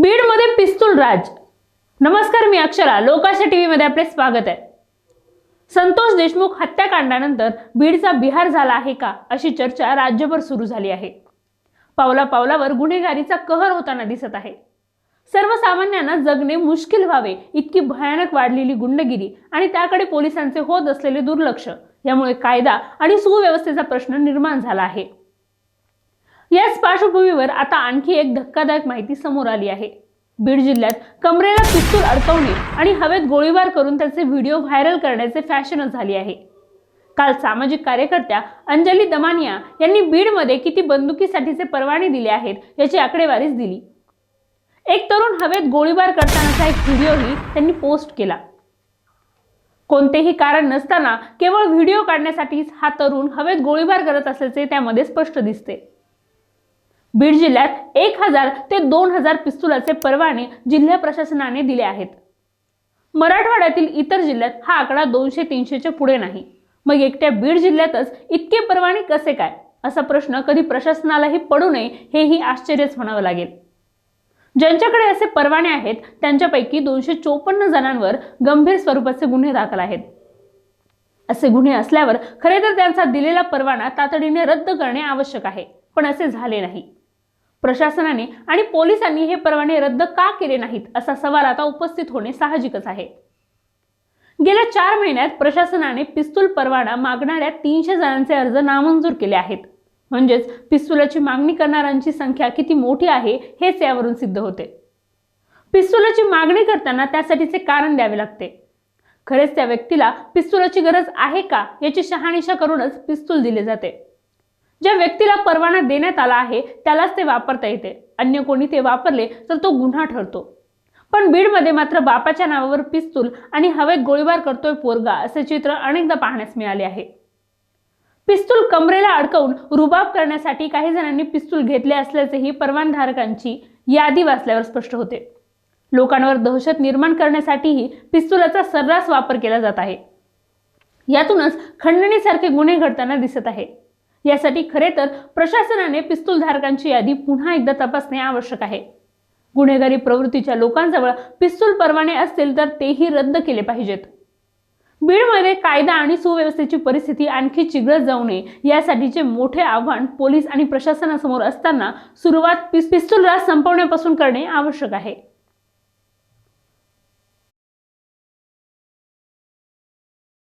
बीडमध्ये पिस्तूल राज. नमस्कार मी अक्षरा. लोकाशा टी व्हीमध्ये आपले स्वागत आहे. संतोष देशमुख हत्याकांडानंतर बीडचा बिहार झाला आहे का अशी चर्चा राज्यभर सुरू झाली आहे. पावला पावलावर गुन्हेगारीचा कहर होताना दिसत आहे. सर्वसामान्यांना जगणे मुश्किल व्हावे इतकी भयानक वाढलेली गुंडगिरी आणि त्याकडे पोलिसांचे होत असलेले दुर्लक्ष यामुळे कायदा आणि सुव्यवस्थेचा प्रश्न निर्माण झाला आहे. याच पार्श्वभूमीवर आता आणखी एक धक्कादायक माहिती समोर आली आहे. बीड जिल्ह्यात कमरेला पिस्तूल अडकवणे आणि हवेत गोळीबार करून त्याचे व्हिडिओ व्हायरल करण्याचे फॅशनच झाली आहे. काल सामाजिक कार्यकर्त्या अंजली दमानिया यांनी बीडमध्ये किती बंदुकीसाठीचे परवाने दिले आहेत याची आकडेवारीच दिली. एक तरुण हवेत गोळीबार करतानाचा एक व्हिडिओही त्यांनी पोस्ट केला. कोणतेही कारण नसताना केवळ व्हिडिओ काढण्यासाठीच हा तरुण हवेत गोळीबार करत असल्याचे त्यामध्ये स्पष्ट दिसते. बीड जिल्ह्यात एक हजार ते दोन हजार पिस्तुलाचे परवाने जिल्हा प्रशासनाने दिले आहेत. मराठवाड्यातील इतर जिल्ह्यात हा आकडा दोनशे तीनशेच्या पुढे नाही. मग एकट्या बीड जिल्ह्यातच इतके परवाने कसे काय? असा प्रश्न कधी प्रशासनालाही पडू नये हेही आश्चर्यच म्हणावं लागेल. ज्यांच्याकडे असे परवाने आहेत त्यांच्यापैकी दोनशे चोपन्न जणांवर गंभीर स्वरूपाचे गुन्हे दाखल आहेत. असे गुन्हे असल्यावर खरे तर त्यांचा दिलेला परवाना तातडीने रद्द करणे आवश्यक आहे पण असे झाले नाही. प्रशासनाने आणि पोलिसांनी हे परवाने रद्द का केले नाहीत असा सवाल आता उपस्थित होणे साहजिकच आहे. गेल्या चार महिन्यात प्रशासनाने पिस्तूल परवाना मागणाऱ्या तीनशे जणांचे अर्ज नामंजूर केले आहेत. म्हणजेच पिस्तुलाची मागणी करणाऱ्यांची संख्या किती मोठी आहे हेच यावरून सिद्ध होते. पिस्तुलाची मागणी करताना त्यासाठीचे कारण द्यावे लागते. खरेच त्या व्यक्तीला पिस्तुलाची गरज आहे का याची शहानिशा करूनच पिस्तूल दिले जाते. ज्या व्यक्तीला परवाना देण्यात आला आहे त्यालाच ते वापरता येते. अन्य कोणी ते वापरले तर तो गुन्हा ठरतो. पण बीडमध्ये मात्र बापाच्या नावावर पिस्तूल आणि हवेत गोळीबार करतोय पोरगा असे चित्र अनेकदा पाहण्यास मिळाले आहे. पिस्तूल कमरेला अडकवून रुबाब करण्यासाठी काही जणांनी पिस्तूल घेतले असल्याचेही परवानधारकांची यादी वाचल्यावर स्पष्ट होते. लोकांवर दहशत निर्माण करण्यासाठीही पिस्तुलाचा सर्रास वापर केला जात आहे. यातूनच खंडणीसारखे गुन्हे घडताना दिसत आहे. यासाठी खरे तर प्रशासनाने पिस्तूलधारकांची यादी पुन्हा एकदा तपासणे आवश्यक आहे. गुन्हेगारी प्रवृत्तीच्या लोकांजवळ पिस्तूल परवाने असतील तर तेही रद्द केले पाहिजेत. बीडमध्ये कायदा आणि सुव्यवस्थेची परिस्थिती आणखी चिघळत जाऊ नये यासाठीचे मोठे आव्हान पोलीस आणि प्रशासनासमोर असताना सुरुवात पिस- पिस्तूल संपवण्यापासून करणे आवश्यक आहे.